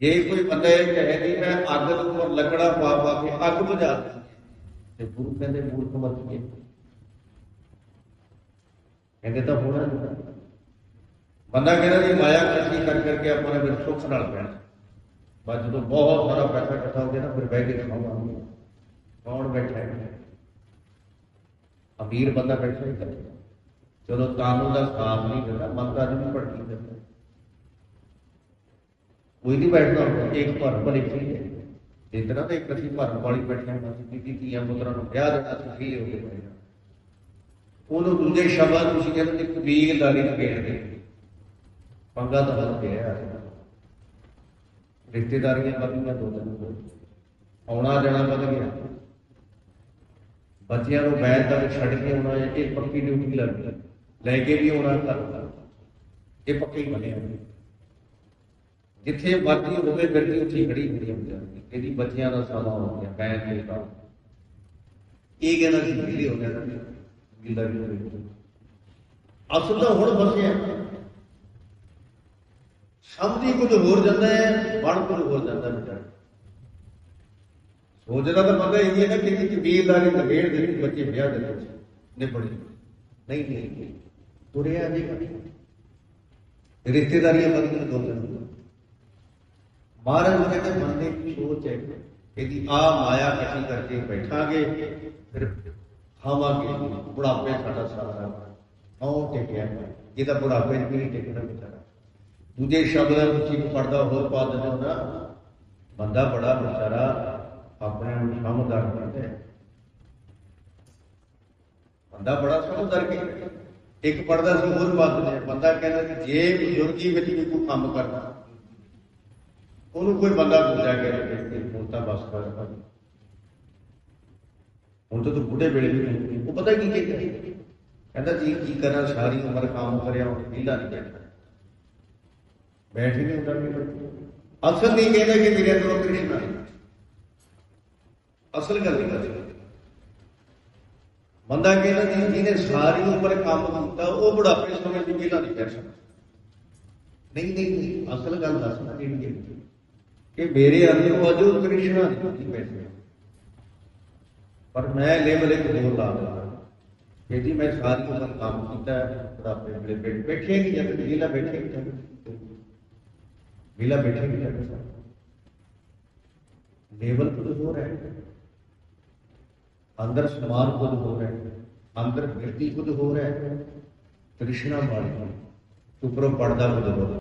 ਜੇ ਕੋਈ ਬੰਦਾ ਇਹ ਕਹੇ ਵੀ ਮੈਂ ਅੱਗ ਦੇ ਉੱਪਰ ਲੱਕੜਾ ਪਾ ਪਾ ਕੇ ਅੱਗ ਬੁਝਾ ਦਿੰਦੀ ਤੇ ਗੁਰੂ ਕਹਿੰਦੇ ਮੂਰਖ ਮਤ ਕੇ ਕਹਿੰਦੇ ਤਾਂ ਹੋਣਾ ਨਹੀਂ। ਬੰਦਾ ਕਹਿੰਦਾ ਜੀ ਮਾਇਆ ਇਕੱਠੀ ਕਰ ਕਰਕੇ ਆਪਾਂ ਨੇ ਫਿਰ ਸੁੱਖ ਨਾਲ ਪੈਣਾ। ਬਸ ਜਦੋਂ ਬਹੁਤ ਸਾਰਾ ਪੈਸਾ ਇਕੱਠਾ ਹੋ ਗਿਆ ਨਾ, ਫਿਰ ਬਹਿ ਕੇ ਖਾਵਾਂਗੇ ਕੌਣ ਬੈਠਾ ਹੈ? ਅਮੀਰ ਬੰਦਾ ਬੈਠਾ ਹੀ ਕਰੇ ਚਲੋ ਕਾਨੂੰਨ ਦਾ ਸਾਥ ਨਹੀਂ ਦਿੰਦਾ ਮੰਗਾ ਨਹੀਂ ਭੜਕੀ ਦਿੰਦਾ ਕੋਈ ਨਹੀਂ ਬੈਠਦਾ ਹੁੰਦਾ, ਇੱਕ ਭਰਨ ਵਾਲੀ ਚੀਜ਼ ਹੈ ਜਿਸ ਤਰ੍ਹਾਂ ਤੇ ਇੱਕ ਵਾਲੀ ਬੈਠੇ ਹਾਂ ਅਸੀਂ ਧੀਆਂ ਪੁੱਤਰਾਂ ਨੂੰ ਵਿਆਹ ਦੇਣਾ ਤੁਸੀਂ ਹੋ ਕੇ ਬੈਠੇ ਉਹਨੂੰ ਦੂਜੇ ਸ਼ਬਦ ਤੁਸੀਂ ਕਹਿੰਦੇ ਨੇ ਕਬੀਲਦਾਰੀ ਨੂੰ ਘੇਰਦੇ ਪੰਗਾ ਤਾਂ ਬਹੁਤ ਪਿਆ ਰਿਸ਼ਤੇਦਾਰੀਆਂ ਵਧੀਆਂ ਦੋ ਦਿਨ ਆਉਣਾ ਜਾਣਾ ਵਧ ਗਿਆ। ਬੱਚਿਆਂ ਨੂੰ ਬੈਠ ਤੱਕ ਛੱਡ ਕੇ ਆਉਣਾ ਇਹ ਪੱਕੀ ਡਿਊਟੀ ਲੱਗ ਲੈ ਕੇ ਵੀ ਆਉਣਾ ਘਰ ਇਹ ਪੱਕੀ ਬਣਿਆ ਜਿੱਥੇ ਮਰਜ਼ੀ ਹੋਵੇ ਫਿਰਦੀ ਉੱਥੇ ਖੜੀ ਹੁੰਦੀ ਹੈ ਇਹਦੀ ਬੱਚਿਆਂ ਦਾ ਸਮਾਂ ਹੋ ਗਿਆ ਬੈਠ ਕੇ ਦਾ ਇਹ ਕਹਿੰਦਾ ਸੀ, ਵੀਰੇ ਹੋ ਗਿਆ ਗਿੱਲਾ ਵੀ ਅਸਲ ਤਾਂ ਹੁਣ ਫਸਿਆ। ਸਮਝੀ ਕੁਝ ਹੋਰ ਜਾਂਦਾ ਹੈ, ਬਣ ਕੁਝ ਹੋਰ ਜਾਂਦਾ ਵਿਚਾਰ। ਸੋਚਦਾ ਤਾਂ ਬੰਦਾ ਇਹ ਹੈ ਨਾ ਕਿ ਕਬੀਲਦਾਰੀ ਨਵੇੜ ਦੇ ਵਿੱਚ ਬੱਚੇ ਵਿਆਹ ਦੇ ਵਿੱਚ ਨਿਬੜੇ। ਨਹੀਂ ਨਹੀਂ ਤੁਰਿਆ ਜੀ ਰਿਸ਼ਤੇਦਾਰੀਆਂ ਬਦਲਣ ਦੋ ਦਿਨ ਮਹਾਰਾਜ ਕਹਿੰਦੇ ਮਨ ਦੀ ਸੋਚ ਹੈ ਇਹਦੀ ਆ ਮਾਇਆ ਇਕੱਠੀ ਕਰਕੇ ਬੈਠਾਂਗੇ, ਫਿਰ ਖਾਵਾਂਗੇ ਬੁਢਾਪੇ ਸਾਡਾ ਸਾਰਾ। ਆਉਂ ਟਿਕਿਆ ਇਹਦਾ ਬੁਢਾਪੇ ਵੀ ਨਹੀਂ ਟਿਕਣਾ ਵਿਚਾਰਾ। ਦੂਜੇ ਸ਼ਬਦਾਂ ਵਿੱਚ ਇੱਕ ਪੜਦਾ ਹੋਰ ਪਾ ਦਿੰਦੇ ਹੋ ਨਾ ਬੰਦਾ ਬੜਾ ਵਿਚਾਰਾ ਆਪਣੇ ਨੂੰ ਸਮਝਦਾਰ ਬਣਦਾ ਹੈ। ਬੰਦਾ ਬੜਾ ਸਮਝਦਾਰ ਕਿ ਇੱਕ ਪੜਦਾ ਸੀ, ਹੋਰ ਪਾ ਦਿੰਦੇ ਬੰਦਾ ਕਹਿੰਦਾ ਕਿ ਜੇ ਬਜ਼ੁਰਗੀ ਵਿੱਚ ਵੀ ਕੋਈ ਕੰਮ ਕਰਨਾ ਉਹਨੂੰ ਕੋਈ ਬੰਦਾ ਪੁੱਛਿਆ ਕਿ ਹੁਣ ਤਾਂ ਬਸ ਕਰ ਹੁਣ ਤਾਂ ਤੂੰ ਬੁੱਢੇ ਵੇਲੇ ਵੀ ਨਹੀਂ ਉਹ ਪਤਾ ਕੀ ਕਹਿੰਦਾ ਕਹਿੰਦਾ, ਜੀ ਕੀ ਕਰਾਂ, ਸਾਰੀ ਉਮਰ ਕੰਮ ਕਰਿਆ ਹੁਣ ਵਿਹਲਾ ਨਹੀਂ ਬੈਠਾ ਬੈਠ ਹੀ ਨਹੀਂ ਹੁੰਦਾ ਵੀ ਅਸਲ ਨਹੀਂ ਕਹਿੰਦਾ ਕਿ ਮੇਰੇ ਅੰਦਰ ਕ੍ਰਿਸ਼ਨ ਅਸਲ ਗੱਲ ਨਹੀਂ ਕਰਦਾ। ਬੰਦਾ ਕਹਿੰਦਾ, ਜੀ, ਜਿਹਨੇ ਸਾਰੀ ਉਮਰ ਕੰਮ ਕੀਤਾ, ਉਹ ਬੁਢਾਪੇ ਸਮੇਂ ਦੀ ਵਿਹਲਾ ਨਹੀਂ ਬੈਠ। ਸਕਦਾ ਨਹੀਂ ਨਹੀਂ, ਅਸਲ ਗੱਲ ਦੱਸਣਾ ਕਿਹੜੀ ਹੈ ਕਿ ਮੇਰੇ ਅੰਦਰ ਅਜੋ ਕ੍ਰਿਸ਼ਨ ਨਹੀਂ ਬੈਠਿਆ ਪਰ ਮੈਂ ਲੈਵਲ ਇੱਕ ਹੋਰ ਲਾ ਦਿੰਦਾ ਕਿ ਜੀ ਮੈਂ ਸਾਰੀ ਉਮਰ ਕੰਮ ਕੀਤਾ ਹੈ, ਬੁਢਾਪੇ ਵੇਲੇ ਬੈਠ ਬੈਠੇ ਨਹੀਂ ਜਦ ਵਿਹਲਾ ਬੈਠੇ ਨਹੀਂ ਜਾਂਦੇ ਵਿਹਲਾ ਬੈਠੇ ਨਹੀਂ ਜਾਂਦੇ ਲੈਵਲ ਕੁਝ ਹੋਰ ਹੈ ਅੰਦਰ ਸਮਾਨ ਕੁਝ ਹੋਰ ਹੈ ਅੰਦਰ ਬਿਰਤੀ ਕੁਝ ਹੋਰ ਹੈ ਕ੍ਰਿਸ਼ਨਾ ਮਾਰਗ ਉੱਪਰੋਂ ਪੜਦਾ ਕੁਝ ਹੋਰ ਹੈ।